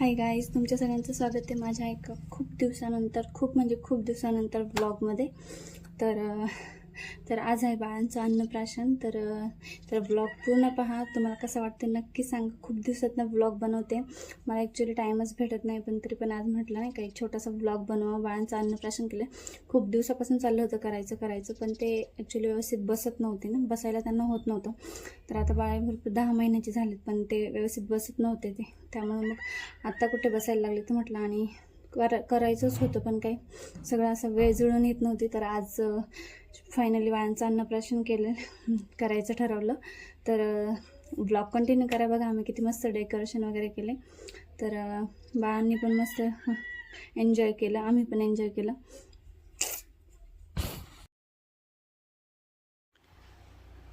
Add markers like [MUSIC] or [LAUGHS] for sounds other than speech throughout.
Hi guys तुमच्या सगळ्यांचं स्वागत आहे माझ्या एका खूप दिवसानंतर खूप म्हणजे खूप दिवसानंतर ब्लॉगमध्ये तर तर आज आहे बाळांचं अन्नप्राशन. तर तर ब्लॉग पूर्ण पहा. तुम्हाला कसं वाटतं नक्की सांगा. खूप दिवसातनं ब्लॉग बनवते. मला ॲक्च्युली टाईमच भेटत नाही पण तरी पण आज म्हटलं नाही का एक छोटासा ब्लॉग बनवा. बाळांचं अन्नप्राशन केलं. खूप दिवसापासून चाललं होतं करायचं करायचं पण ते ॲक्च्युली व्यवस्थित बसत नव्हते ना. बसायला त्यांना होत नव्हतं. तर आता बाळा भरपूर दहा महिन्याचे झालेत पण ते व्यवस्थित बसत नव्हते ते. त्यामुळे मग आत्ता कुठे बसायला लागले तर म्हटलं आणि कर करायचंच होतं पण काही सगळं असं वेळ जुळून येत नव्हती. तर आज फायनली बाळांचं अन्नप्राशन केलं [LAUGHS] करायचं ठरवलं. तर ब्लॉग कंटिन्यू करा बघा. आम्ही किती मस्त डेकोरेशन वगैरे केले. तर बाळांनी पण मस्त एन्जॉय केलं. आम्ही पण एन्जॉय केलं.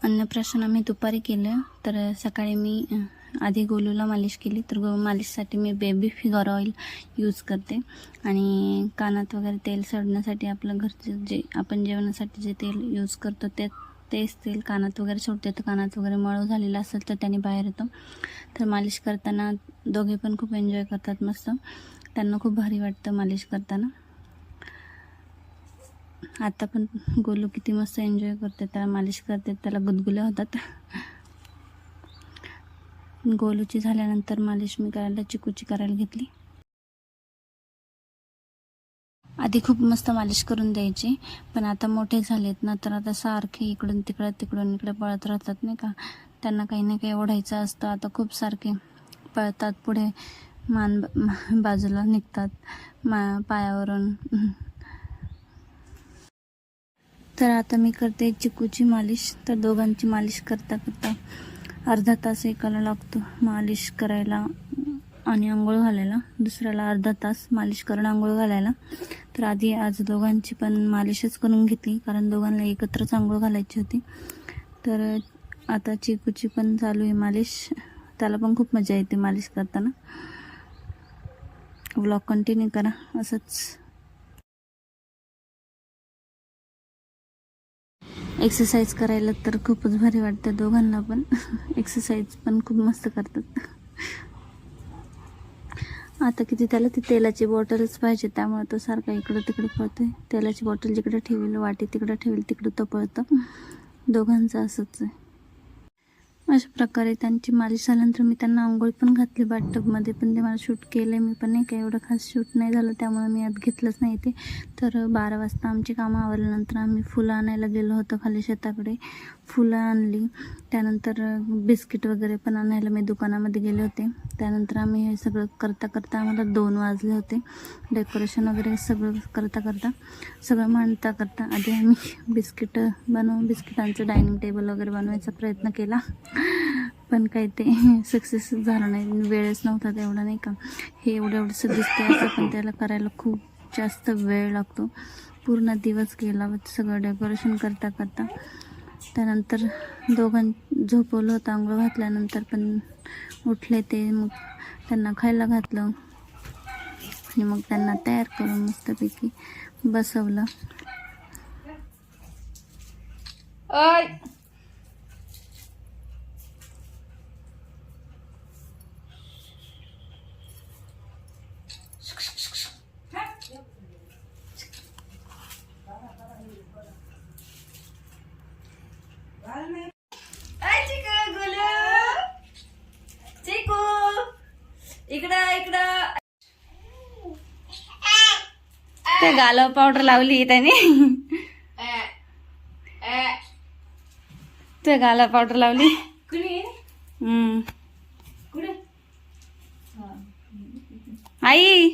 अन्नप्राशन आम्ही दुपारी केलं. तर सकाळी मी आधी गोलूला मालिश केली तर गो मालिशसाठी मी बेबी फिगर ऑइल यूज करते. आणि कानात वगैरे तेल सोडण्यासाठी आपलं घरचं जे आपण जेवणासाठी जे तेल यूज करतो ते तेच तेल कानात वगैरे सोडते. तर कानात वगैरे मळू झालेला असेल तर त्याने बाहेर येतो. तर मालिश करताना दोघे पण खूप एन्जॉय करतात मस्त. त्यांना खूप भारी वाटतं मालिश करताना. आता पण गोलू किती मस्त एन्जॉय करते त्याला मालिश करते त्याला गुदगुल्या होतात. गोलूची झाल्यानंतर मालिश मी करायला चिकूची करायला घेतली. आधी खूप मस्त मालिश करून द्यायची पण आता मोठे झालेत ना तर आता सारखे इकडून तिकडं तिकडून इकडे पळत राहतात नाही का? त्यांना काही ना काही ओढायचं असतं. आता खूप सारखे पळतात पुढे मान बाजूला निघतात मा पायावरून. तर आता मी करते चिकूची मालिश. तर दोघांची मालिश करता करता अर्धा तास एकाला लागतो मालिश करायला आणि आंघोळ घालायला. दुसऱ्याला अर्धा तास मालिश करून आंघोळ घालायला. तर आधी आज दोघांची पण मालिशच करून घेतली कारण दोघांना एकत्रच आंघोळ घालायची होती. तर आता चिकूची पण चालू आहे मालिश. त्याला पण खूप मजा येते मालिश करताना. व्लॉग कंटिन्यू करा असंच. एक्सरसाइज करायला तर खूपच भारी वाटतं दोघांना पण. [LAUGHS] एक्सरसाइज पण खूप मस्त करतात. आता किती त्याला ती तेलाची बॉटलच पाहिजे त्यामुळे तो सारखा इकडं तिकडं पळतोय. तेलाची बॉटल जिकडे ठेवेल वाटी तिकडं ठेवेल तिकडं तो पळतं. दोघांचं असंच आहे. अशा प्रकारे त्यांची मालिश झाल्यानंतर मी त्यांना आंघोळ पण घातली बाथटबमध्ये पण ते मला शूट केलं मी पण नाही काय एवढं खास शूट नाही झालं त्यामुळे मी आत घेतलंच नाही ते. तर बारा वाजता आमची कामं आवरल्यानंतर आम्ही फुलं आणायला गेलो होतो खाली शेताकडे. फुलं आणली. त्यानंतर बिस्किट वगैरे पण आणायला मी दुकानामध्ये गेले होते. त्यानंतर आम्ही हे सगळं करता करता आम्हाला दोन वाजले होते. डेकोरेशन वगैरे सगळं करता करता सगळं मांडता करता आधी आम्ही बिस्किट बनवून बिस्किटांचं डायनिंग टेबल वगैरे बनवायचा प्रयत्न केला. पण काही ते सक्सेस झालं नाही. वेळच नव्हता तेवढा नाही का. हे एवढं एवढंसं दिसते असं पण त्याला करायला खूप जास्त वेळ लागतो. पूर्ण दिवस गेला सगळं डेकोरेशन करता करता. त्यानंतर दोघां झोपवलं होतं आंघोळ घातल्यानंतर पण उठले ते. मग त्यांना खायला घातलं आणि मग त्यांना तयार करून मस्तपैकी बसवलं. इकडं इकडं. ते गालावर पावडर लावली त्याने. ते गालावर पावडर लावली. कुणी? हम्म. आई.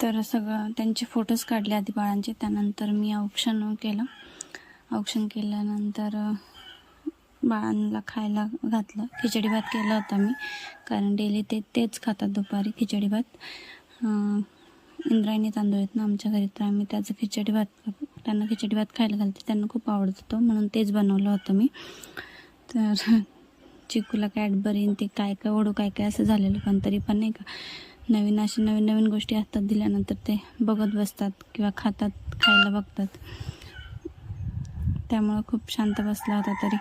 तर सगळं त्यांचे फोटोज काढले आधी बाळांचे. त्यानंतर मी औक्षण केलं. औक्षण केल्यानंतर बाळांना खायला घातलं. खिचडी भात केला होता मी. कारण डेली ते तेच खातात दुपारी खिचडी भात. इंद्रायणी तांदूळ आहेत ना आमच्या घरी तर आम्ही त्याचं खिचडी भात त्यांना खिचडी भात खायला घालते. त्यांना खूप आवडत. होतं म्हणून तेच बनवलं होतं मी. तर [LAUGHS] चिकूला कॅडबरीन ते काय काय ओढू काय काय असं झालेलं पण तरी पण नाही का. नवीन असे नवीन नवीन गोष्टी असतात दिल्यानंतर ते बघत बसतात किंवा खातात खायला बघतात. त्यामुळं खूप शांत बसला होता तरी.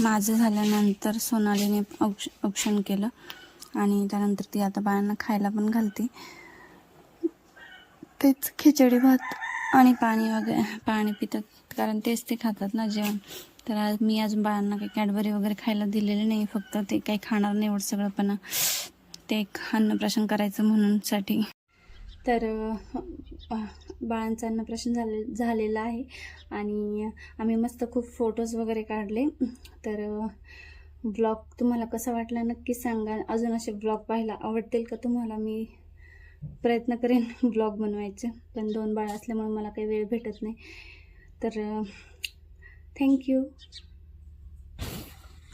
माझं झाल्यानंतर सोनालीने औक्ष औक्षण केलं आणि त्यानंतर ती आता बाळांना खायला पण घालते. तेच खिचडी भात आणि पाणी वगैरे पाणी पितात. कारण तेच ते खातात ना जेवण. तर आज मी आज बाळांना काही कॅडबरी वगैरे खायला दिलेले नाही फक्त ते काही खाणार नाही एवढं सगळं पण ते एक अन्नप्राशन करायचं म्हणून साठी तर बाळांचं अन्नप्राशन झाले झालेलं आहे आणि आम्ही मस्त खूप फोटोज वगैरे काढले. तर ब्लॉग तुम्हाला कसा वाटला नक्की सांगा. अजून असे ब्लॉग पाहायला आवडतील का तुम्हाला? मी प्रयत्न करेन [LAUGHS] ब्लॉग बनवायचे. पण दोन बाळ असल्यामुळे मला काही वेळ भेटत नाही. तर Thank you.